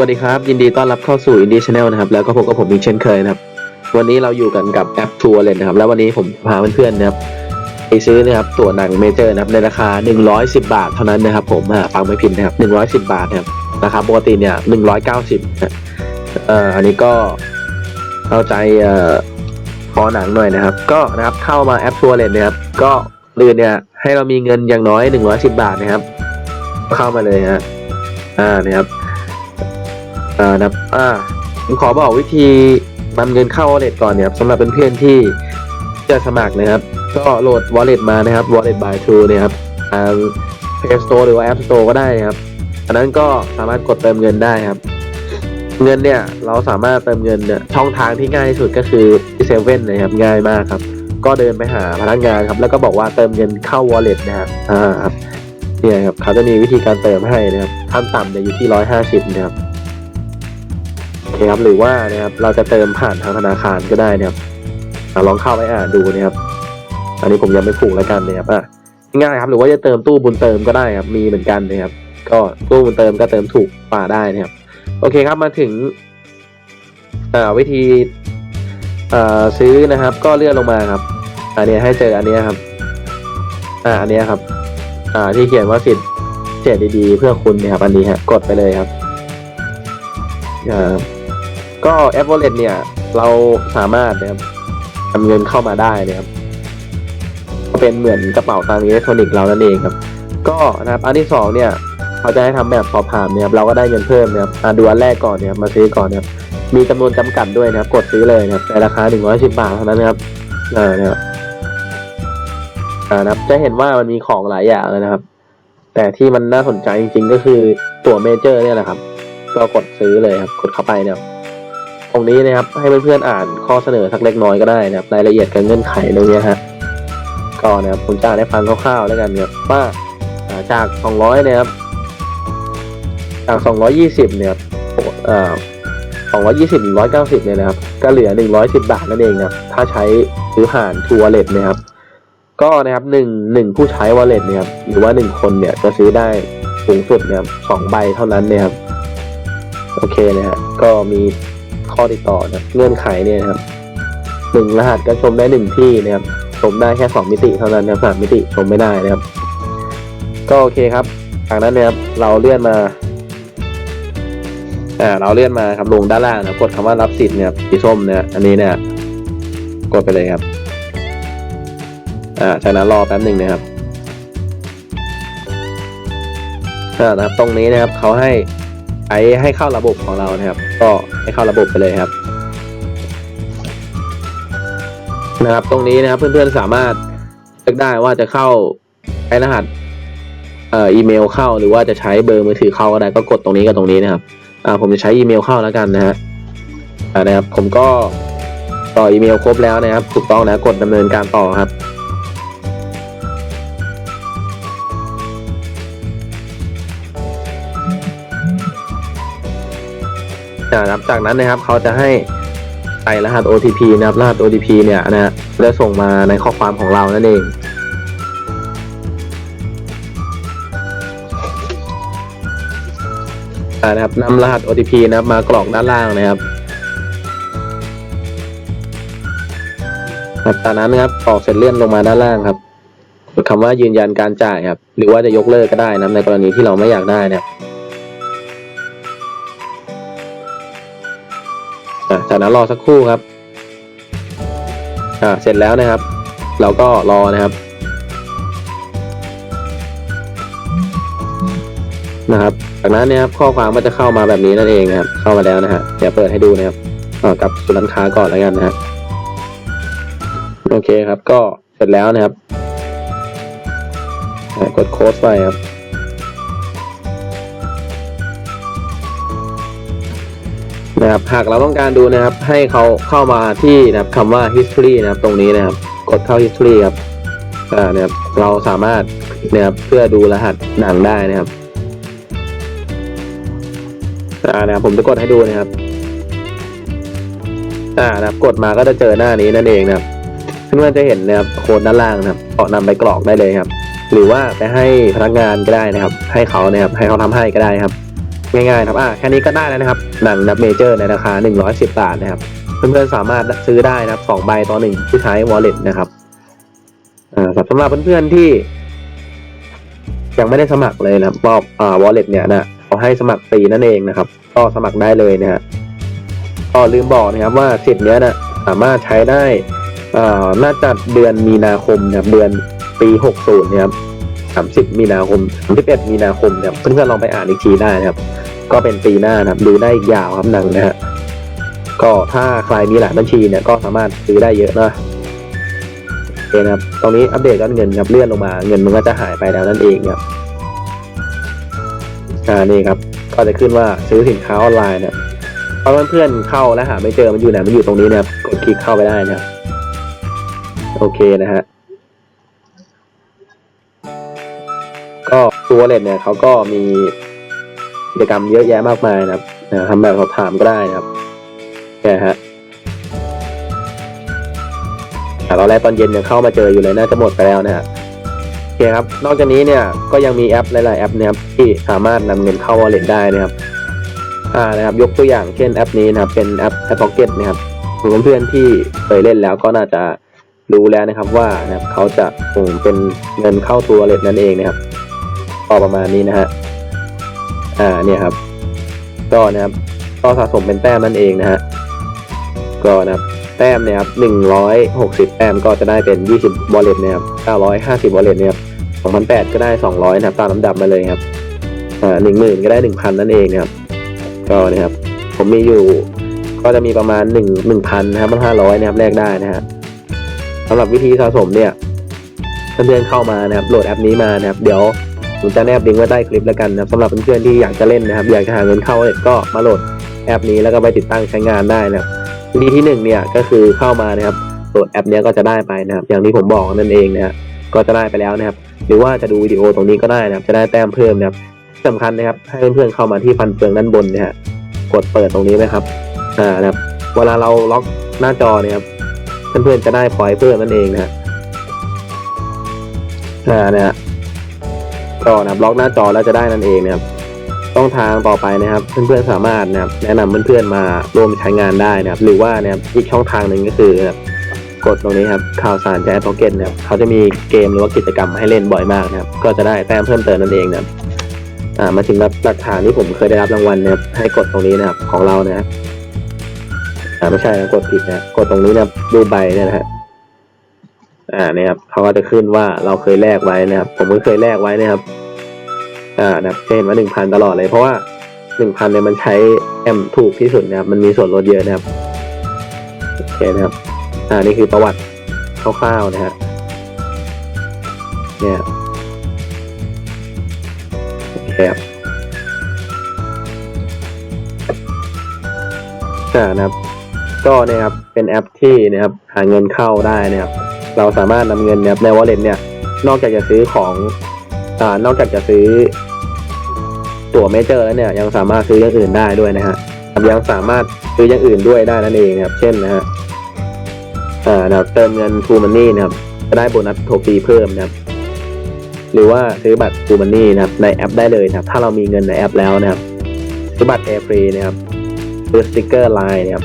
วัสดีครับ ยินดีต้อนรับเข้าสู่ Indie Channel นะครับแล้วก็พบกับผมอีกเช่นเคยนะครับ วันนี้เราอยู่กันกับแอปทัวร์เลยนะครับ แล้ววันนี้ผมพาเพื่อนๆนะครับไปซื้อนะครับตั๋วหนังเมเจอร์นะครับในราคา 110 บาทเท่านั้นนะครับ ผมอ่าฟังไม่ผิดนะครับ110 บาทนะครับราคาปกติเนี่ย190นะเอ่ออันนี้ก็เข้าใจเอ่อพอหนังหน่อยนะครับ ก็นะครับเข้ามาแอปทัวร์เลยนะครับ ก็ลืนเนี่ยให้เรามีเงินอย่างน้อย 110 บาทนะครับ เข้ามาเลยฮะอ่านะครับ อ่านะครับอ่าผมขอบอกวิธีนำเงินเข้า wallet ก่อนเนี่ยครับสำหรับเพื่อนๆที่จะสมัครนะครับ ก็โหลด wallet มานะครับ wallet by True เนี่ยครับทาง Play Store หรือว่า App Store ก็ได้นะครับอันนั้นก็สามารถกดเติมเงินได้ครับ เงินเนี่ยเราสามารถเติมเงินเนี่ยช่องทางที่ง่ายที่สุดก็คือที่เซเว่นนะครับง่ายมากครับ ก็เดินไปหาพนักงานครับ แล้วก็บอกว่าเติมเงินเข้า wallet นะครับอ่าครับเนี่ยครับเขาจะมีวิธีการเติมให้นะครับขั้นต่ำเนี่ยอยู่ที่ร้อยห้าสิบนะครับ โอเครับหรือว่านะครับเราจะเติมผ่านทางธนาคารก็ได้นะครับอลองเข้าไปอ่านดูนะครับ อันนี้ผมยังไม่ผูกแล้วกันนะครับอะง่ายครับหรือว่าจะเติมตู้บุญเติมก็ได้ครับมีเหมือนกันนะครับ ก็ตู้บุญเติมก็เติมถูกกว่าได้นะครับ โอเคครับมาถึงวิธีซื้อนะครับ ก็เลื่อนลงมาครับ อันนี้ให้เจออันนี้ครับ อ่าอันนี้ครับ อ่าที่เขียนว่าสิทธิ์เจ็ดดีๆ เพื่อคุณนี่ยครับอันนี้ฮะกดไปเลยครับอ่า ก็แอป Wallet เนี่ย เราสามารถนะครับทำเงินเข้ามาได้นะครับเป็นเหมือนกระเป๋าตังค์อิเล็กทรอนิกส์เรานั่นเองครับ ก็นะครับอันที่สองเนี่ยเขาจะให้ทำแบบสอบถามเนี่ยเราก็ได้เงินเพิ่มนะครับอ่าดูอันแรกก่อนเนี่ยมาซื้อก่อนเนะครับมีจำนวนจำกัดด้วยนะครับ กดซื้อเลยนะครับในราคา 110 บาทเท่านั้นนะครับอ่านะครับอ่านะครับจะเห็นว่ามันมีของหลายอย่างเลยนะครับ แต่ที่มันน่าสนใจจริงๆก็คือตัวเมเจอร์เนี่ยแหละครับ ก็กดซื้อเลยครับ กดเข้าไปเนะครับ ตรงนี้นะครับให้เพื่อนๆอ่านข้อเสนอสักเล็กน้อยก็ได้นะครับรายละเอียดกับเงื่อนไขตรงนี้ฮะก็นะครับผมจะอ่านให้ฟังคร่าวๆแล้วกันนะครับว่าจาก 200นะครับจาก 220เนี่ยครับอ่า220หรือ190เนี่ยนะครับ ก็เหลือ110บาทนั่นเองนะครับ ถ้าใช้ซื้อผ่านทัวร์เลทนะครับ ก็นะครับหนึ่งหนึ่งผู้ใช้วอลเล็ตเนี่ยครับหรือว่าหนึ่งคนเนี่ยจะซื้อได้สูงสุดเนี่ยสองใบเท่านั้นเนี่ยครับ โอเคนะฮะ ก็มี ข้อติดต่อนะเงื่อนไขเนี่ยครับหนึ่งรหัสก็ชมได้หนึ่งที่นะครับชมได้แค่สองมิติเท่านั้นนะสามมิติชมไม่ได้นะครับ ก็โอเคครับจากนั้นนะครับเราเลื่อนมาอ่าเราเลื่อนมาครับลงด้านล่างนะกดคำว่ารับสิทธิ์เนี่ยสีส้มเนี่ยอันนี้เนี่ยกดไปเลยครับอ่าจากนั้นรอแป๊บหนึ่งนะครับอ่านะครับ ตรงนี้นะครับเขาให้ ไอให้เข้าระบบของเรานะครับ ก็ให้เข้าระบบไปเลยครับ นะครับ ตรงนี้นะครับเพื่อนๆสามารถเลือกได้ว่าจะเข้าใช้รหัสเอ่ออีเมลเข้าหรือว่าจะใช้เบอร์มือถือเข้าก็ได้ก็กดตรงนี้กับตรงนี้นะครับ อ่าผมจะใช้อีเมลเข้าแล้วกันนะฮะอ่านะครับผมก็ต่ออีเมลครบแล้วนะครับถูกต้องนะกดดำเนินการต่อครับ นะครับจากนั้นนะครับเขาจะให้ใส่รหัส OTP นะครับรหัส OTP เนี่ยนะฮะจะส่งมาในข้อความของเรานั่นเองนะครับนำรหัส OTP นะครับมากรอกด้านล่างนะครับครับจากนั้นนะครับกรอกเสร็จเลื่อนลงมาด้านล่างครับคำว่ายืนยันการจ่ายครับ หรือว่าจะยกเลิกก็ได้นะในกรณีที่เราไม่อยากได้นะครับ อะจากนั้นรอสักครู่ครับอ่าเสร็จแล้วนะครับ เราก็รอนะครับนะครับ จากนั้นเนี่ยครับข้อความก็จะเข้ามาแบบนี้นั่นเองนะครับ เข้ามาแล้วนะฮะเดี๋ยวเปิดให้ดูนะครับกับสู่ร้านค้าก่อนแล้วกันนะฮะโอเคครับ ก็เสร็จแล้วนะครับกดโค้ดไปครับ นะครับหากเราต้องการดูนะครับให้เขาเข้ามาที่นะครับคำว่า history นะครับตรงนี้นะครับกดเข้า history ครับอ่านะครับเราสามารถนะครับเพื่อดูรหัสหนังได้นะครับอ่านะครับผมจะกดให้ดูนะครับอ่านะครับกดมาก็จะเจอหน้านี้นั่นเองนะครับเพื่อนๆจะเห็นนะครับโค้ดด้านล่างนะครับก็นำไปกรอกได้เลยครับ หรือว่าไปให้พนักงานก็ได้นะครับ ให้เขานะครับให้เขาทำให้ก็ได้ครับ ง่ายๆนะครับอ่าแค่นี้ก็ได้แล้วนะครับหนังนับเมเจอร์ในราคา 110 บาทนะครับ เพื่อนๆสามารถซื้อได้นะครับ2ใบต่อหนึ่งผู้ใช้ wallet นะครับอ่าสำหรับเพื่อนๆที่ยังไม่ได้สมัครเลยนะครับก็อ่า wallet เนี่ยนะเขาให้สมัครฟรีนั่นเองนะครับ ก็สมัครได้เลยนะฮะก็ลืมบอกนะครับว่าสิทธิ์เนี้ยนะสามารถใช้ได้อ่าน่าจะเดือนมีนาคมนะครับเดือนปี 60นะครับ 30 มีนาคม31มีนาคมนะครับเพื่อนๆลองไปอ่านอีกทีได้นะครับ ก็เป็นปีหน้านะครับดูได้อีกยาวครับหนังนะฮะก็ถ้าใครมีหลายบัญชีเนี่ยก็สามารถซื้อได้เยอะนะโอเคนะครับตรงนี้อัปเดตยอดเงินครับเลื่อนลงมาเงินมันก็จะหายไปแล้วนั่นเองครับอ่านี่ครับก็จะขึ้นว่าซื้อสินค้าออนไลน์เนี่ยเพราะเพื่อนๆเข้าแล้วหาไม่เจอมันอยู่ไหนมันอยู่ตรงนี้นะครับกดคลิกเข้าไปได้นะครับโอเคนะฮะ ก็ตัวเลนเนี่ยเขาก็มีกิจกรรมเยอะแยะมากมายนะครับทำแบบสอบถามก็ได้นะครับแค่ฮะแต่ตอนแรกตอนเย็นยังเข้ามาเจออยู่เลยน่าจะหมดไปแล้วนะฮะโอเคครับ นอกจากนี้เนี่ยก็ยังมีแอปหลายๆแอปนะครับที่สามารถนำเงินเข้า wallet ได้นะครับ อ่านะครับ ยกตัวอย่างเช่นแอปนี้นะครับ เป็นแอป App Pocket นะครับเพื่อนๆที่เคยเล่นแล้วก็น่าจะรู้แล้วนะครับว่านะครับเขาจะส่งเป็นเงินเข้าตัว wallet นั่นเองนะครับ ก็ประมาณนี้นะฮะ อ่าเนี่ยครับ ก็นะครับ ก็สะสมเป็นแต้มนั่นเองนะฮะ ก็นะครับ แต้มเนี่ยครับหนึ่งร้อยหกสิบแต้มก็จะได้เป็นยี่สิบวอลเล็ตนะครับเก้าร้อยห้าสิบวอลเล็ตเนี่ยครับสองพันแปดก็ได้สองร้อยนะครับ ตามลำดับมาเลยครับ อ่าหนึ่งหมื่นก็ได้หนึ่งพันนั่นเองนะครับ ก็นะครับ ผมมีอยู่ ก็จะมีประมาณหนึ่งหนึ่งพันนะครับห้าร้อยนะครับแลกได้นะฮะสำหรับวิธีสะสมเนี่ยเพื่อนๆเข้ามานะครับ โหลดแอปนี้มานะครับ เดี๋ยว ผมจะแนบลิงก์ไว้ใต้คลิปแล้วกันนะครับสำหรับเพื่อนๆที่อยากจะเล่นนะครับ อยากจะหาเงินเข้าเน็ตก็มาโหลดแอปนี้แล้วก็ไปติดตั้งใช้งานได้นะครับวิธีที่หนึ่งเนี่ยก็คือเข้ามานะครับโหลดแอปนี้ก็จะได้ไปนะครับ อย่างที่ผมบอกนั่นเองนะฮะก็จะได้ไปแล้วนะครับ หรือว่าจะดูวิดีโอตรงนี้ก็ได้นะครับ จะได้แต้มเพิ่มนะครับที่สำคัญนะครับให้เพื่อนๆเข้ามาที่ฟันเฟืองด้านบนนะฮะกดเปิดตรงนี้ไหมครับอ่านะครับ เวลาเราล็อกหน้าจอเนี่ยครับเพื่อนๆจะได้พอยเพิ่มนั่นเองนะฮะอ่านะฮะ ก็นะครับล็อกหน้าจอแล้วจะได้นั่นเองนะครับช่องทางต่อไปนะครับ เพื่อนๆสามารถนะครับแนะนำเพื่อนๆมาร่วมใช้งานได้นะครับ หรือว่านะครับอีกช่องทางหนึ่งก็คือนะครับกดตรงนี้ครับข่าวสารจากแอป Pocket นะครับเขาจะมีเกมหรือว่ากิจกรรมให้เล่นบ่อยมากนะครับ ก็จะได้แต้มเพิ่มเติมนั่นเองนะครับอ่ามาถึงหลักฐานที่ผมเคยได้รับรางวัลนะครับให้กดตรงนี้นะครับของเรานะครับอ่าไม่ใช่นะกดผิดนะกดตรงนี้นะดูใบเนี่ยนะฮะ อ่าเนี่ยครับเขาก็จะขึ้นว่าเราเคยแลกไว้นะครับ ผมก็เคยแลกไว้นะครับ อ่านะครับจะเห็นว่าหนึ่งพันตลอดเลยเพราะว่าหนึ่งพันเนี่ยมันใช้แอมถูกที่สุดนะครับ มันมีส่วนลดเยอะนะครับโอเคนะครับ อ่านี่คือประวัติคร่าวๆนะฮะเนี่ยโอเคครับอ่านะครับ ก็เนะครับเป็นแอปที่นะครับหาเงินเข้าได้นะครับ เราสามารถนำเงินนะครับใน wallet เนี่ย นอกจากจะซื้อของอ่านอกจากจะซื้อ ตั๋วเมเจอร์แล้วเนี่ยยังสามารถซื้ออย่างอื่นได้ด้วยนะฮะยังสามารถซื้ออย่างอื่นด้วยได้นั่นเองนะครับ เช่นนะฮะอ่านะครับเติมเงิน True Money นะครับจะได้โบนัสโทฟีเพิ่มนะครับ หรือว่าซื้อบัตร True Money นะครับ ในแอปได้เลยนะครับ ถ้าเรามีเงินในแอปแล้วนะครับซื้อบัตร Air Free นะครับซื้อสติกเกอร์ไลน์นะครับ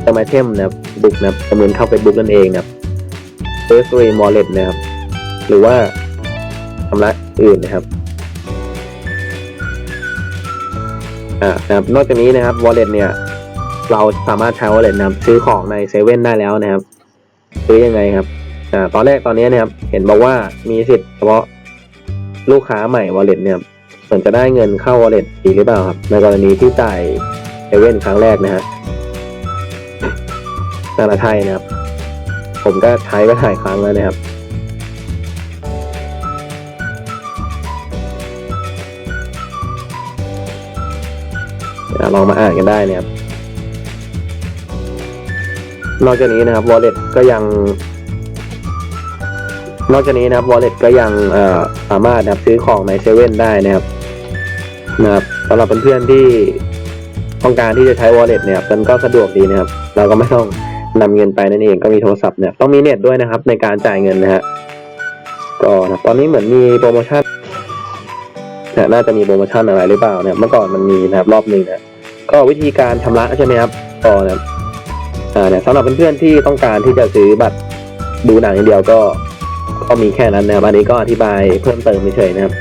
เติมไอเทมนะครับบุ๊กนะครับจำนวนเข้า Facebook นั่นเองนะครับ ซื้อสตรีมอลเลตนะครับ หรือว่าชำระอื่นนะครับอ่านะครับ นอกจากนี้นะครับ wallet เนี่ย เราสามารถใช้ wallet นะครับ ซื้อของในเซเว่นได้แล้วนะครับ ซื้อยังไงครับอ่าตอนแรกตอนนี้นะครับ เห็นบอกว่ามีสิทธิ์เฉพาะลูกค้าใหม่ wallet เนี่ยเหมือนจะได้เงินเข้า wallet อีหรือเปล่าครับ ในกรณีที่จ่ายเซเว่นครั้งแรกนะฮะนาราไทยนะครับ ผมก็ใช้ไปหลายครั้งแล้วนะครับลองมาอ่านกันได้นะครับนอกจากนี้นะครับ wallet ก็ยัง นอกจากนี้นะครับ wallet ก็ยังสามารถนะครับซื้อของในเซเว่นได้นะครับนะครับสำหรับเพื่อนๆที่ต้องการที่จะใช้ wallet เนี่ยมันก็สะดวกดีนะครับ เราก็ไม่ต้อง นำเงินไปนั่นเองก็มีโทรศัพท์เนี่ยต้องมีเน็ตด้วยนะครับในการจ่ายเงินนะฮะก็นะตอนนี้เหมือนมีโปรโมชั่นนะน่าจะมีโปรโมชั่นอะไรหรือเปล่าเนี่ยเมื่อก่อนมันมีนะครับรอบหนึ่งนะก็วิธีการชำระใช่ไหมครับก็นะอ่าเนี่ยสำหรับเพื่อนๆที่ต้องการที่จะซื้อบัตรดูหนังอย่างเดียวก็ก็มีแค่นั้นนะครับอันนี้ก็อธิบายเพิ่มเติมเฉยนะครับ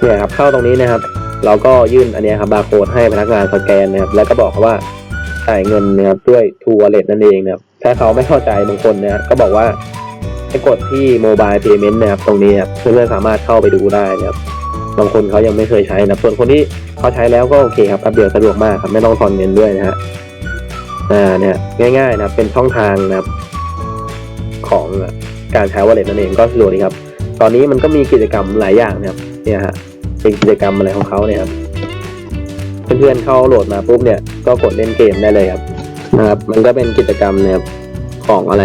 เนี่ยครับเข้าตรงนี้นะครับ เราก็ยื่นอันนี้ครับบาร์โค้ดให้พนักงานสแกนนะครับแล้วก็บอกเขาว่าจ่ายเงินนะครับด้วยทูวอลเล็ตนั่นเองนะครับ ถ้าเขาไม่เข้าใจบางคนเนี่ยก็บอกว่าให้กดที่โมบายเพย์เมนต์นะครับตรงนี้ครับเพื่อนๆสามารถเข้าไปดูได้นะครับบางคนเขายังไม่เคยใช้นะส่วนคนที่เขาใช้แล้วก็โอเคครับแป๊บเดียวสะดวกมากครับไม่ต้องทอนเงินด้วยนะฮะอ่าเนี่ยง่าย ๆ นะครับเป็นช่องทางนะครับ ของการใช้วอลเล็ตนั่นเองก็สะดวกดีครับ ตอนนี้มันก็มีกิจกรรมหลายอย่างนะครับ เนี่ยฮะเป็นกิจกรรมอะไรของเขาเนี่ยครับเพื่อนๆเข้าโหลดมาปุ๊บเนี่ยก็กดเล่นเกมได้เลยครับ นะครับ มันก็เป็นกิจกรรมนะครับของอะไร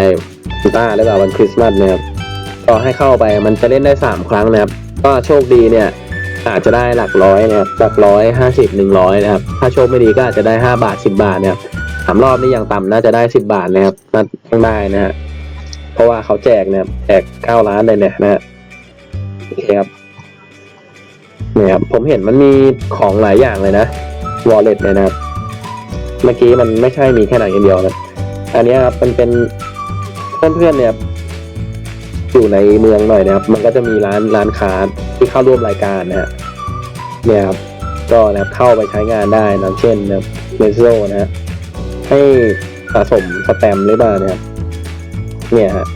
ซิต้าหรือเปล่าวันคริสต์มาสนะครับก็ให้เข้าไปมันจะเล่นได้สามครั้งนะครับ ก็โชคดีเนี่ยอาจจะได้หลักร้อยนะครับหลักร้อยห้าสิบหนึ่งร้อยนะครับ ถ้าโชคไม่ดีก็อาจจะได้ห้าบาทสิบบาทนะครับสามรอบนี่อย่างต่ำน่าจะได้สิบบาทนะครับน่าต้องได้นะฮะเพราะว่าเขาแจกนะครับแจกเก้าล้านเลยเนี่ยนะฮะโอเคครับเนี่ยครับผมเห็นมันมีของหลายอย่างเลยนะวอลเล็ตเนี่ยนะครับ เมื่อกี้มันไม่ใช่มีแค่หนังอย่างเดียวนะอันนี้ครับมันเป็นเพื่อนๆเนี่ยอยู่ในเมืองหน่อยนะครับ มันก็จะมีร้านร้านค้าที่เข้าร่วมรายการนะฮะเนี่ยครับก็นะครับเข้าไปใช้งานได้นะเช่นนะเมโซนะฮะให้สะสมสแตมหรือเปล่านะครับเนี่ยฮะ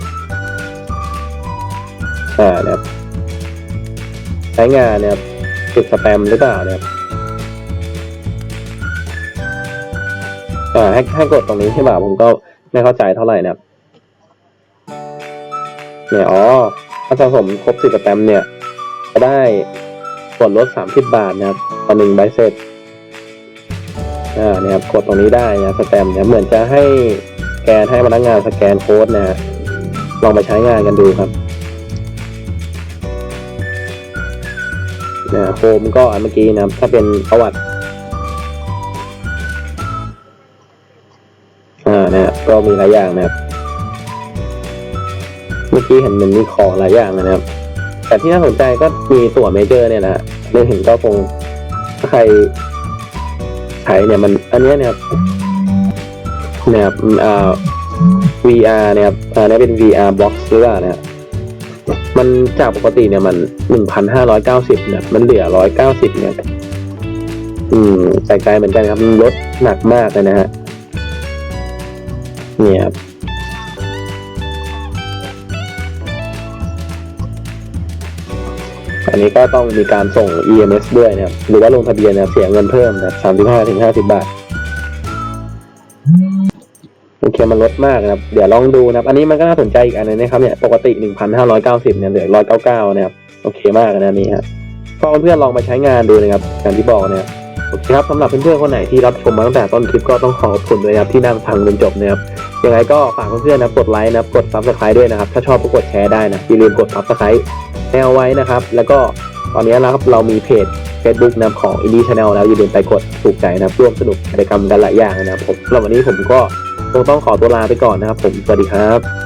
อ่านะครับใช้งานนะครับติดสแตมหรือเปล่านะครับ อ่าให้ให้กดตรงนี้ใช่ป่ะผมก็ไม่เข้าใจเท่าไหร่นะครับเนี่ยอ๋อถ้าสะสมครบสิบสแตมเนี่ยจะได้ส่วนลดสามสิบบาทนะครับต่อหนึ่งใบเสร็จอ่าเนี่ยครับกดตรงนี้ได้นะสแตมเนี่ยเหมือนจะให้แกนให้พนักงานสแกนโค้ดนะฮะลองไปใช้งานกันดูครับเนี่ยโฮมก็อันเมื่อกี้นะครับถ้าเป็นประวัติ มีหลายอย่างนะครับ เมื่อกี้เห็นมันมีของหลายอย่างนะครับ แต่ที่น่าสนใจก็มีตัวเมเจอร์เนี่ยนะเรื่องเห็นก็คงถ้าใครใช้เนี่ยมันอันนี้เนี่ยครับเนี่ยครับอ่า VR เนี่ยครับอ่านี่เป็น VR box หรือเปล่าเนี่ยมันจากปกติเนี่ยมันหนึ่งพันห้าร้อยเก้าสิบเนี่ยมันเหลือร้อยเก้าสิบเนี่ย อืมแปลกใจเหมือนกันครับ มันลดหนักมากเลยนะฮะ นี่ครับอันนี้ก็ต้องมีการส่ง EMS ด้วยนะครับ หรือว่าลงทะเบียนนะครับเสียเงินเพิ่มนะครับสามสิบห้าถึงห้าสิบบาท โอเค มันลดมากนะครับ เดี๋ยวลองดูนะครับ อันนี้มันก็น่าสนใจอีกอันนึงนะครับเนี่ย ปกติหนึ่งพันห้าร้อยเก้าสิบเนี่ยเหลือร้อยเก้าเก้านะครับ โอเคมากนะนนี้ครับก็เพื่อนๆลองมาใช้งานดูนะครับ อย่างที่บอกนะครับโอเคครับสำหรับเพื่อนๆคนไหนที่รับชมมาตั้งแต่ต้นคลิปก็ต้องขอขอบคุณด้วยนะครับที่นั่งฟังจนจบนะครับ ยังไงก็ฝากเพื่อนๆนะกดไลค์นับกดซับสไครต์ด้วยนะครับ ถ้าชอบก็กดแชร์ได้นะอย่าลืมกดซับสไครต์แนวไว้นะครับ แล้วก็ตอนนี้นะครับเรามีเพจ Facebook นะครับของ Indie Channel แล้วอย่าลืมไปกดถูกใจนะครับร่วมสนุกกิจกรรมกันหลายอย่างนะครับผมสำหรับวันนี้ผมก็คงต้องขอตัวลาไปก่อนนะครับผมสวัสดีครับ